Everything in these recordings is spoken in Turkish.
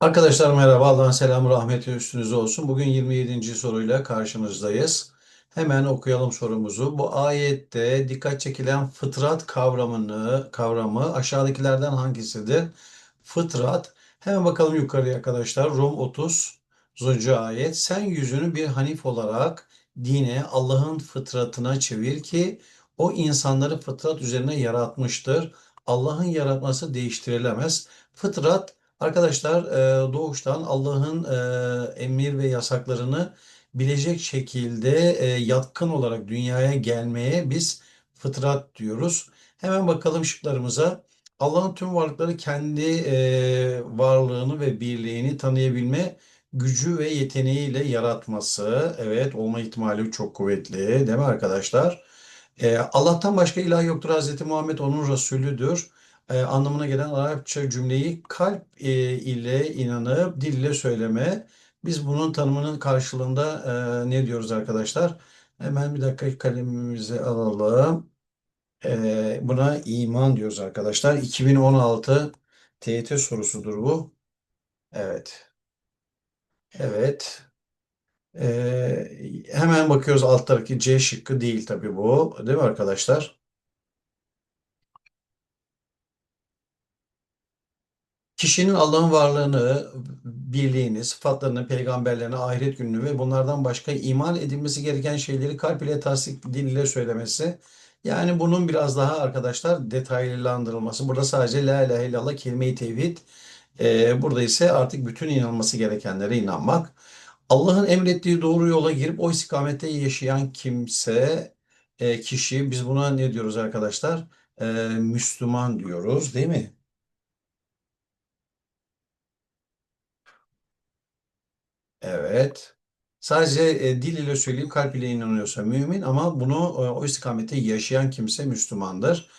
Arkadaşlar merhaba. Allah'ın selamı, rahmeti üstünüze olsun. Bugün 27. soruyla karşınızdayız. Hemen okuyalım sorumuzu. Bu ayette dikkat çekilen fıtrat kavramını, kavramı aşağıdakilerden hangisidir? Fıtrat. Hemen bakalım yukarıya arkadaşlar. Rum 30. ayet. Sen yüzünü bir hanif olarak dine, Allah'ın fıtratına çevir ki o insanları fıtrat üzerine yaratmıştır. Allah'ın yaratması değiştirilemez. Fıtrat Arkadaşlar e, doğuştan Allah'ın e, emir ve yasaklarını bilecek şekilde e, yatkın olarak dünyaya gelmeye biz fıtrat diyoruz. Hemen bakalım şıklarımıza. Allah'ın tüm varlıkları kendi varlığını ve birliğini tanıyabilme gücü ve yeteneğiyle yaratması. Evet olma ihtimali çok kuvvetli değil mi arkadaşlar? Allah'tan başka ilah yoktur. Hazreti Muhammed onun Resulüdür e, anlamına gelen Arapça cümleyi kalp e, ile inanıp dil ile söyleme. Biz bunun tanımının karşılığında e, ne diyoruz arkadaşlar? Hemen bir dakika kalemimizi alalım. E, buna iman diyoruz arkadaşlar. 2016 TYT sorusudur bu. Evet. Evet. E, hemen bakıyoruz alttaki C şıkkı değil tabii bu. Değil mi arkadaşlar? Kişinin Allah'ın varlığını, birliğini, sıfatlarını, peygamberlerini, ahiret gününü ve bunlardan başka iman edilmesi gereken şeyleri kalp ile tasdik, dil söylemesi. Yani bunun biraz daha arkadaşlar detaylandırılması. Burada sadece La ilahe illallah kelime-i tevhid. Ee, burada ise artık bütün inanılması gerekenlere inanmak. Allah'ın emrettiği doğru yola girip o istikamette yaşayan kimse, e, kişi, biz buna ne diyoruz arkadaşlar? Ee, Müslüman diyoruz, değil mi? Evet. Sadece e, dil ile söyleyip kalp ile inanıyorsa mümin ama bunu e, o istikamette yaşayan kimse Müslümandır.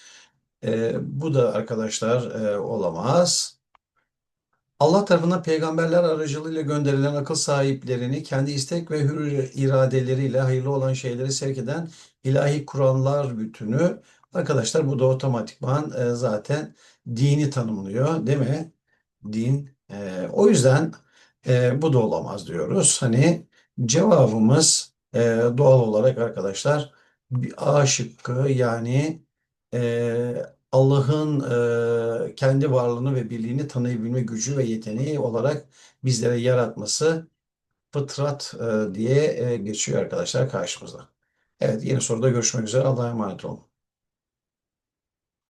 E, bu da arkadaşlar e, olamaz. Allah tarafından peygamberler aracılığıyla gönderilen akıl sahiplerini kendi istek ve hür iradeleriyle hayırlı olan şeyleri sevk eden ilahi kurallar bütünü. Arkadaşlar bu da otomatikman e, zaten dini tanımlıyor, değil mi? Din. O yüzden e, bu da olamaz diyoruz. Hani cevabımız e, doğal olarak arkadaşlar A şıkkı yani e, Allah'ın e, kendi varlığını ve birliğini tanıyabilme gücü ve yeteneği olarak bizlere yaratması fıtrat e, diye e, geçiyor arkadaşlar karşımıza. Evet yeni soruda görüşmek üzere. Allah'a emanet olun.